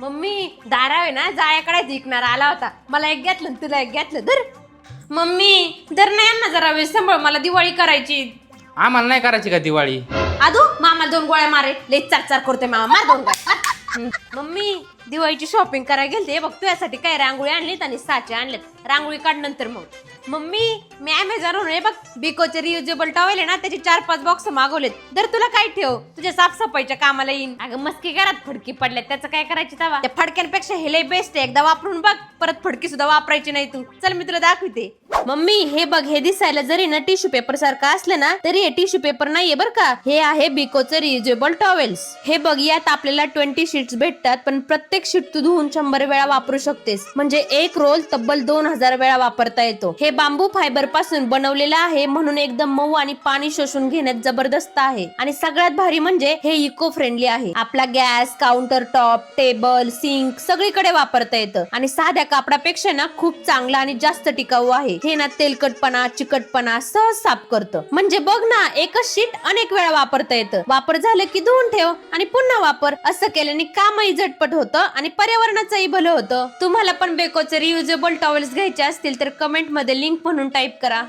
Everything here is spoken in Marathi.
मम्मी दाराव आहे ना जायाकडे जिंकणार आला होता. मला एक घेतलं तुला एक घेतलं धर. मम्मी धर नाही यांना जरा वेळ सांभाळ मला दिवाळी करायची. आम्हाला नाही करायची का दिवाळी? आदू मामा दोन गोळ्या मारे. लई चार चार करते मामा मार दोन गोळ्या. मम्मी दिवाळीची शॉपिंग करायला गेलते बघ तुझ्यासाठी काय रांगोळी आणलीत आणि साचे आणलेत. रांगोळी काढ नंतर मग. मम्मी मी अमेझॉनवरून हे बघ बिकोचे रियुजेबल टॉवेल आहे ना त्याचे चार पाच बॉक्स मागवलेत. तर तुला काय ठेव तुझ्या साफसफाईच्या कामाला येईन. अगं मस्की घरात फडकी पडल्यात त्याचं काय करायची तवा? त्या फडक्यांपेक्षा हे लय बेस्ट आहे. एकदा वापरून बघ परत फडकी सुद्धा वापरायची नाही तू. चल मी तुला दाखवते. मम्मी हे बघ हे दिसायला जरी ना टिश्यू पेपर सारखं असलं ना तरी हे टिश्यू पेपर नाहीये बरं का. हे आहे बिकोचं रियुजेबल टॉवेल्स हे बघ यात आपल्याला ट्वेंटी शीट्स भेटतात पण प्रत्येक शीट तू धुवून शंभर वेळा वापरू शकतेस. म्हणजे एक रोल तब्बल दोन हजार वेळा वापरता येतो. हे बांबू फायबरपासून बनवलेला आहे म्हणून एकदम मऊ आणि पाणी शोषून घेण्यात जबरदस्त आहे. आणि सगळ्यात भारी म्हणजे हे इको फ्रेंडली आहे. आपला gas counter top table sink सगळीकडे वापरता येतं. आणि साध्या कापडापेक्षा ना खूप चांगला आणि जास्त टिकाऊ आहे. हे ना तेलकटपणा चिकटपणा सहज साफ करतं. म्हणजे बघ ना एकच शीट अनेक वेळा वापरता येतं. वापर झालं की धुवून ठेव आणि पुन्हा वापर. असं केल्याने कामही झटपट होतं आणि पर्यावरणाचंही भलं होतं. तुम्हाला पण बेकोचे रियुजेबल टॉवेल्स घ्यायचे असतील तर कमेंटमध्ये लिंक म्हणून टाईप करा.